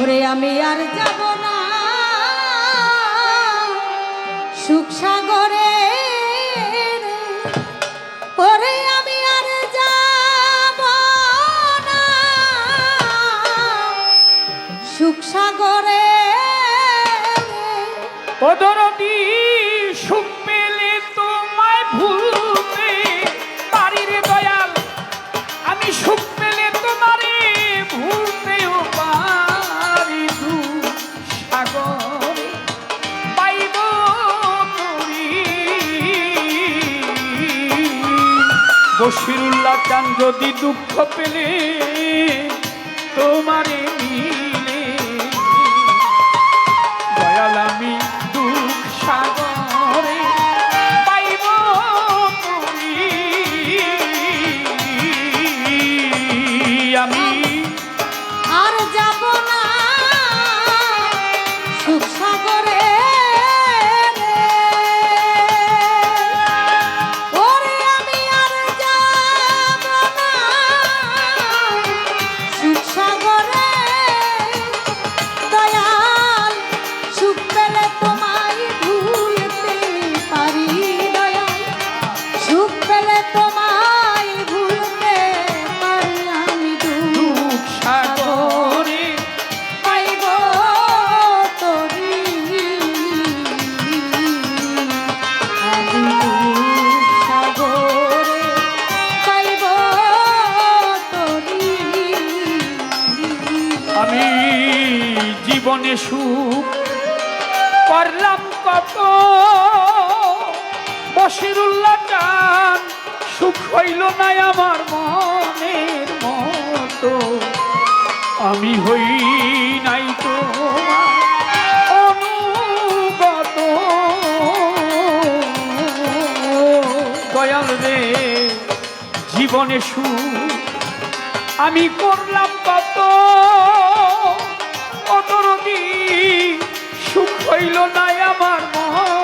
ওরে আমি আর যাব না। সুখ সাগরে ওরে আমি আর যাব না। সুখ সাগরে ওদরদি সুখ বসিরুল্লাহ চান যদি দুঃখ পেলে তোমারে সুখ করলাম কত? বসিরুল্লাহ চান সুখ হইল না আমার মনের মতো। আমি হই নাই তো অনুগত। দয়াল রে, জীবনে সুখ আমি করলাম কত? হইল না আমার মনের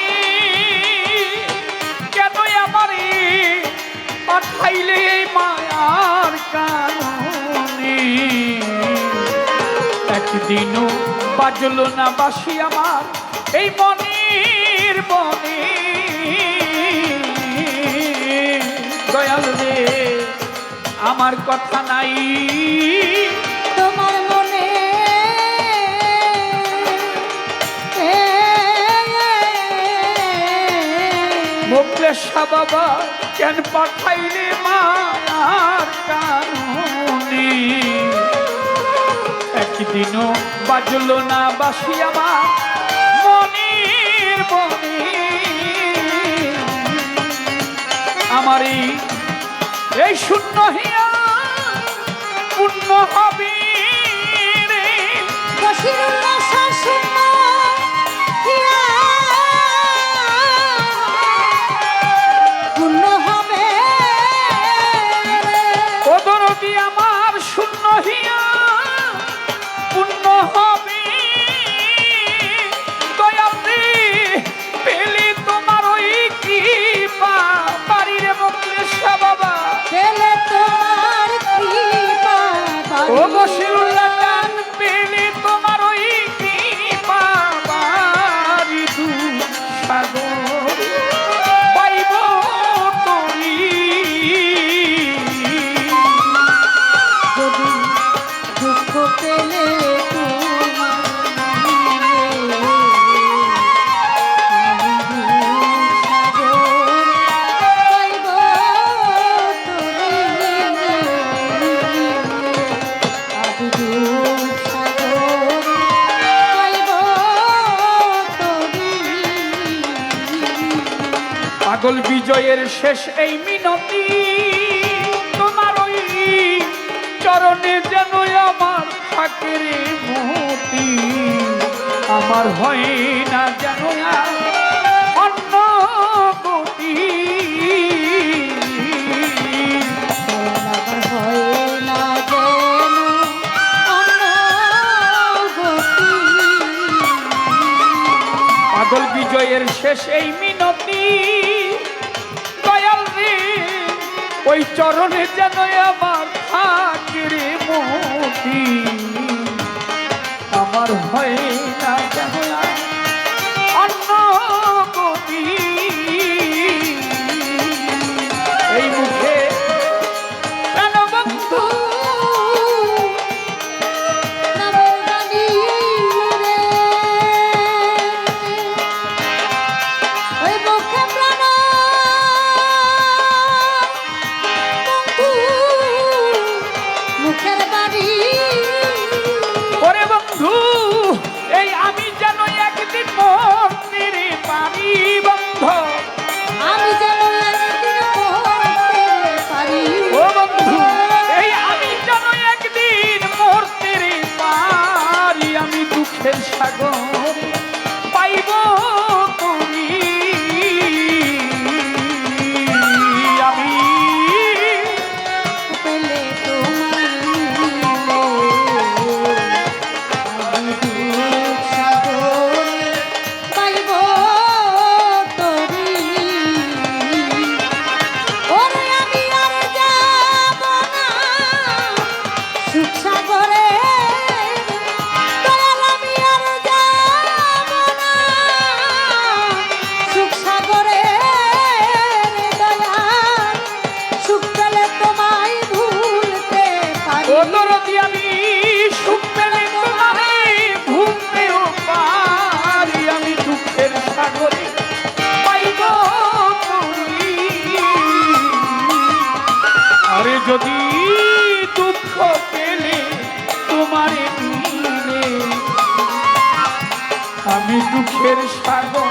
এই মায়ার কারণে। একদিনও বাজল না বাসি আমার এই মনির মনে। দয়াল রে, আমার কথা নাই। মোকলেশা বাবা কেন পাঠাইলে মায়ার কারণে? একদিনও বাজল না বাসি আমার মনির বনি। আমার এই এই শূন্য হিয়া ও বসিউল্লাহ টান পেলে তোমার ওই বাবার দু সাগর পাইব তুমি যদি দুঃখ পেলে পাগল বিজয়ের শেষ এই মিনতি। তোমার ওই চরণে যেন আমার থাকে মতি আমার হয় না যেন অন্য গতি। পাগল বিজয়ের শেষ এই মিনতি। ওই চরণে যেন আমার থাকিরে মোদি। আমার হয় না যদি দুঃখ পেলে তোমার আমি দুঃখের সাগর